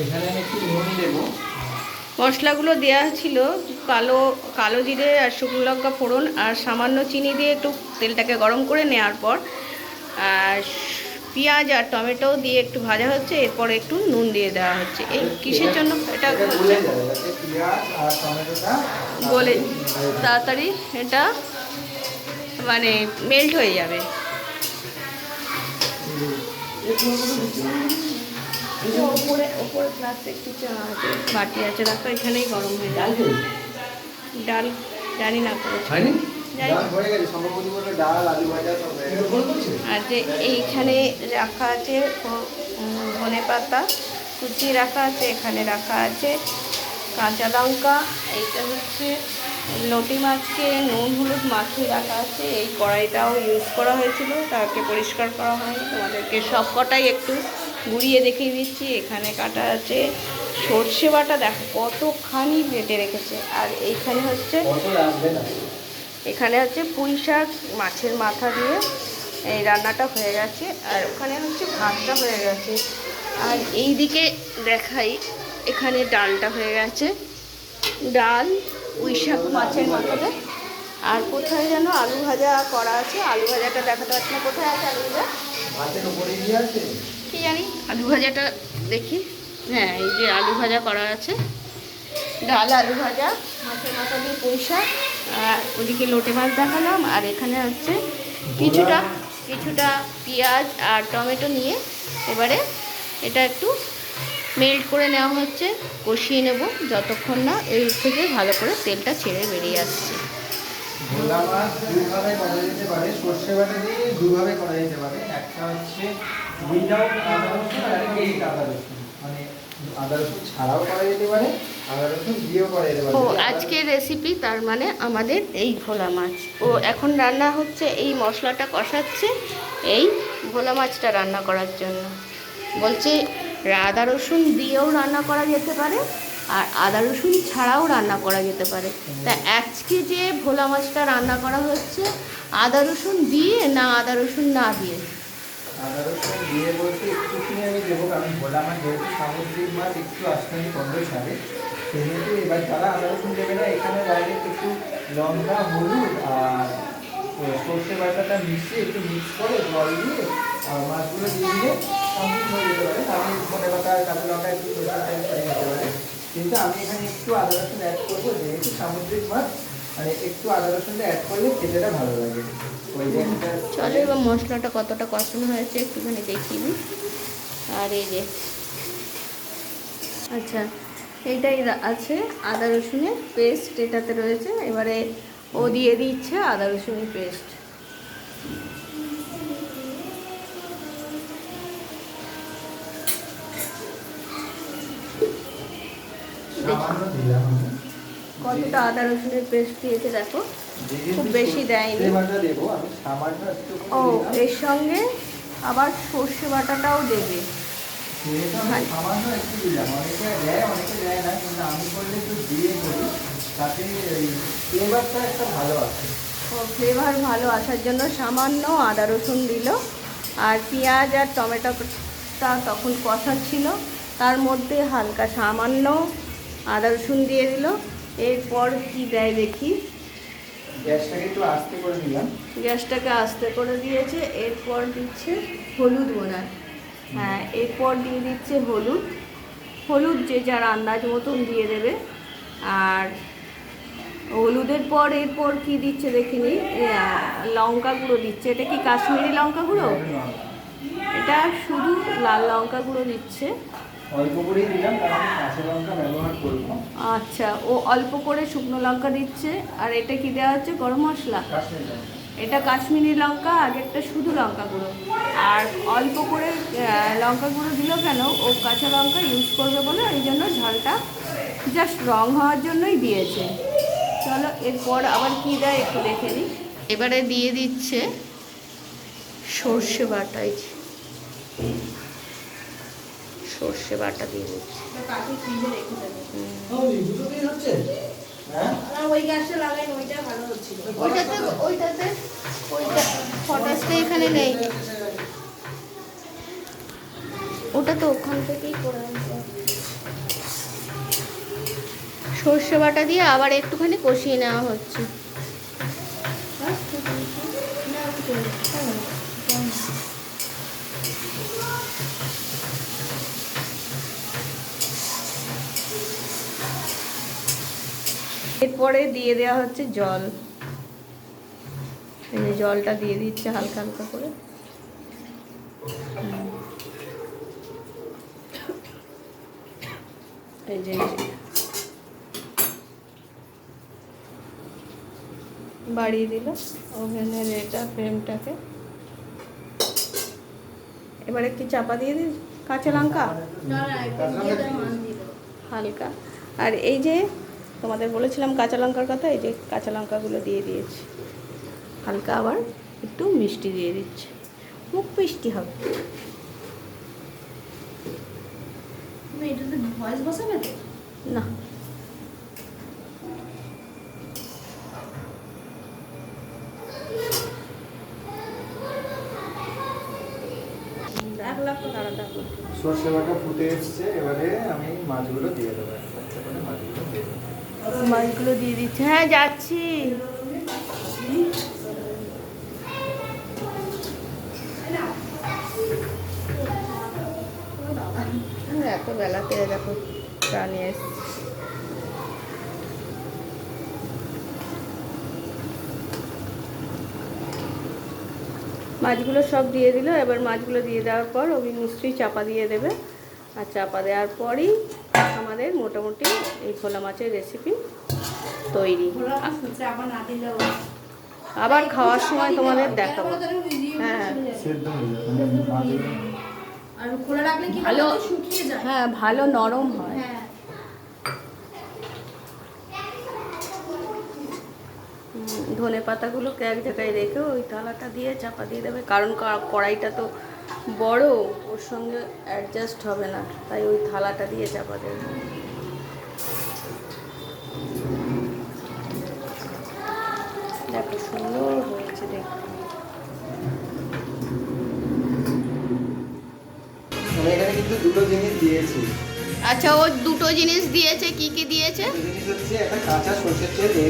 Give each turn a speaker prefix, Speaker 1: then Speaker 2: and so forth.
Speaker 1: এখানে আমি একটু নুন দেবো।
Speaker 2: মশলাগুলো দেওয়া ছিল কালো কালো জিরে আর শুকনো লঙ্কা ফোড়ন আর সামান্য চিনি দিয়ে একটু তেলটাকে গরম করে নেওয়ার পর আর পেঁয়াজ আর টমেটো দিয়ে একটু ভাজা হচ্ছে এরপরে একটু নুন দিয়ে দেওয়া হচ্ছে। এই কিসের জন্য এটা
Speaker 1: গলে
Speaker 2: তাড়াতাড়ি এটা মানে মেল্ট হয়ে যাবে। ওপরে ওপরে প্লাস্টিক কিছু আছে বাটি আছে রাখো এখানেই গরম হয়ে
Speaker 1: ডাল
Speaker 2: ডাল জানি না আর যে এইখানে রাখা আছে ধনে পাতা কুচি রাখা আছে এখানে রাখা আছে কাঁচা লঙ্কা এইটা হচ্ছে লটি মাছকে নুন হলুদ মাখিয়ে রাখা আছে। এই কড়াইটাও ইউজ করা হয়েছিল তাকে পরিষ্কার করা হয়নি তোমাদেরকে সব কটাই একটু গুড়িয়ে দেখিয়ে দিচ্ছি, এখানে কাটা আছে। সর্ষে বাটা দেখো, কতখানি বেটে রেখেছে। আর এইখানে হচ্ছে, এখানে হচ্ছে পুঁই শাক, মাছের মাথা দিয়ে এই রান্নাটা হয়ে গেছে। আর ওখানে হচ্ছে ভাতটা হয়ে গেছে। আর এই দিকে দেখাই, এখানে ডালটা হয়ে গেছে। ডাল, পুঁই শাক, মাছের মাথাতে। আর কোথায় যেন আলু ভাজা করা আছে? আলু ভাজাটা দেখাতে পারছি না, কোথায় আছে আলু ভাজা? কি জানি? আলু ভাজাটা দেখি। হ্যাঁ এই যে আলু ভাজা করা আছে। ডাল, আলু ভাজা, মাছের মাথা দিয়ে শাক, আর ওদিকে লোটে মাছ দেখালাম, আর এখানে হচ্ছে কিছুটা কিছুটা পেঁয়াজ আর টমেটো নিয়ে এবারে এটা একটু মেল্ট করে নেওয়া হচ্ছে, কষিয়ে নেব যতক্ষণ না এর থেকে ভালো করে তেলটা ছেড়ে বেরিয়ে আসছে।
Speaker 1: ভোলা মাছ দুইভাবে করা যেতে পারে, সর্ষে বাটা দিয়ে দুভাবে করা যেতে পারে। একটা হচ্ছে উইদাউট আদা রসুন আর উইথ আদা রসুন। মানে আদা রসুন ছাড়াও করা যেতে পারে আদা রসুন দিয়েও করা যেতে পারে।
Speaker 2: ও আজকের রেসিপি তার মানে আমাদের এই ভোলা মাছ। ও এখন রান্না হচ্ছে এই মশলাটা কষাচ্ছে এই ভোলা মাছটা রান্না করার জন্য। বলছে আদা রসুন দিয়েও রান্না করা যেতে পারে আর আদা রসুন ছাড়াও রান্না করা যেতে পারে। তা আজকে যে ভোলা মাছটা রান্না করা হচ্ছে আদা রসুন দিয়ে না আদা রসুন না দিয়ে?
Speaker 1: আদা রসুন দিয়ে বলতে একটুখানি আমি দেবো, কারণ ভোলা মাছ যেহেতু সামুদ্রিক মাছ, একটু আসতে গন্ধ ছাড়ে, সেহেতু এবার যারা আদা রসুন দেবে না, এখানে ডাইরেক্ট একটু লঙ্কা হলুদ আর সর্ষে বাটাটা মিশিয়ে একটু মিক্স করে জল দিয়ে আর মাছগুলো দিয়ে দিলে কমপ্লিট হয়ে যেতে পারে। তাহলে ধনে পাতা, কাঁচা লঙ্কা একটু সর্ষে টাইম করে যেতে পারে কিন্তু আমি এখানে একটু আদা রসুন অ্যাড করব, যেহেতু সামুদ্রিক মাছ মানে একটু আদা রসুনটা অ্যাড করলে খেতেটা ভালো লাগে।
Speaker 2: চলো এবার মশলাটা কতটা কষানো হয়েছে একটুখানি দেখিয়ে দিই। আর এই যে আচ্ছা এইটাই আছে আদা রসুনের পেস্ট এটাতে রয়েছে। এবারে ও দিয়ে দিচ্ছে আদা রসুনের পেস্ট
Speaker 1: দিলাম।
Speaker 2: কতটা আদা রসুনের পেস্ট দিয়েছে দেখো? খুব বেশি দেয়নি। ও এর সঙ্গে আবার সর্ষে বাটাটাও দেবে। ফ্লেভার ভালো। আসার জন্য সামান্য আদা রসুন দিল। আর পেঁয়াজ আর টমেটোটা তখন কষা ছিল তার মধ্যে হালকা সামান্য আদা রসুন দিয়ে দিল। এরপর কি দেয় দেখি?
Speaker 1: গ্যাসটাকে একটু আস্তে করে দিলাম
Speaker 2: গ্যাসটাকে আস্তে করে দিয়েছে এরপর দিচ্ছে হলুদ বোনার হ্যাঁ এরপর দিয়ে দিচ্ছে হলুদ। হলুদ যে যার আন্দাজ মতন দিয়ে দেবে। আর হলুদের পর এরপর কি দিচ্ছে দেখিনি লঙ্কা গুঁড়ো দিচ্ছে। এটা কি কাশ্মীরি লঙ্কা গুঁড়ো? এটা শুধু লাল লঙ্কা গুঁড়ো দিচ্ছে।
Speaker 1: অল্প করেই দিলাম কারণ কাঁচা লঙ্কা ব্যবহার করব।
Speaker 2: আচ্ছা ও অল্প করে শুকনো লঙ্কা দিচ্ছে আর এটা কি দেওয়া হচ্ছে? গরম মশলা? এটা কাশ্মীরি লঙ্কা আগেরটা শুধু লঙ্কা গুঁড়ো। আর অল্প করে লঙ্কা গুঁড়ো দিল কেন ও কাঁচা লঙ্কা ইউজ করবে বলে এই জন্য ঝালটা জাস্ট রং হওয়ার জন্যই দিয়েছে। চলো এরপর আবার কি দেয় একটু দেখে নিই এবারে দিয়ে দিচ্ছে সর্ষে বাটা এই যে। সর্ষে বাটা দিয়ে দিচ্ছে।
Speaker 1: হ্যাঁ?
Speaker 2: ওইটাতে ওইটাতে ওইটা পটাশটা এখানে নেই। ওটা তো ওখান থেকেই করে সর্ষে বাটা দিয়ে আবার একটুখানি কষিয়ে নেওয়া হচ্ছে। এরপরে দিয়ে দেওয়া হচ্ছে জল। এই যে জলটা দিয়ে দিচ্ছে হালকা হালকা করে। এই যে বাড়িয়ে দিল। ওভেনের এটা ফ্রেমটাকে। এবারে কি চাপা দিয়ে দিই কাঁচা লঙ্কা? হালকা। আর এই যে তোমাদের বলেছিলাম কাঁচা লঙ্কার কথা এই যে কাঁচা লঙ্কাগুলো দিয়ে দিয়েছি। হালকা আবার একটু মিষ্টি দিয়ে দিচ্ছি। মুখ মিষ্টি হবে।
Speaker 3: এটাতে ভয়েস বসাবে
Speaker 2: না। এক লাখ টাকা দেখো
Speaker 1: সর্ষে বাটা ফুটে এসছে এবারে আমি মাছগুলো দিয়ে দেবো। একটা একটা করে মাছগুলো দিয়ে দেবো
Speaker 2: মাছগুলো দিয়ে দিচ্ছে। হ্যাঁ যাচ্ছি। এত বেলাতে দেখো নিয়ে এসছি। মাছগুলো সব দিয়ে দিল। এবার মাছগুলো দিয়ে দেওয়ার পর ওই নিশ্চয়ই চাপা দিয়ে দেবে। আর চাপা দেওয়ার পরই আমাদের মোটামুটি এই ভোলা মাছের রেসিপি তৈরি।
Speaker 3: আবার
Speaker 2: খাওয়ার সময় তোমাদের দেখাবো। হ্যাঁ
Speaker 1: হয়ে।
Speaker 2: হ্যাঁ ভালো নরম হ্যাঁ। ধনে পাতাগুলোকে এক জায়গায় রেখে ওই থালাটা দিয়ে চাপা দিয়ে দেবে, কারণ কড়াইটা তো বড় ওর সঙ্গে অ্যাডজাস্ট হবে না। তাই ওই থালাটা দিয়ে চাপা দেবে। দেখো সুন্দর হয়েছে দেখতে
Speaker 1: আমি দুটো জিনিস দিয়েছি।
Speaker 2: আচ্ছা ও দুটো জিনিস দিয়েছে কি কি দিয়েছে?
Speaker 1: জিনিস হচ্ছে একটা কাঁচা সর্ষের তেল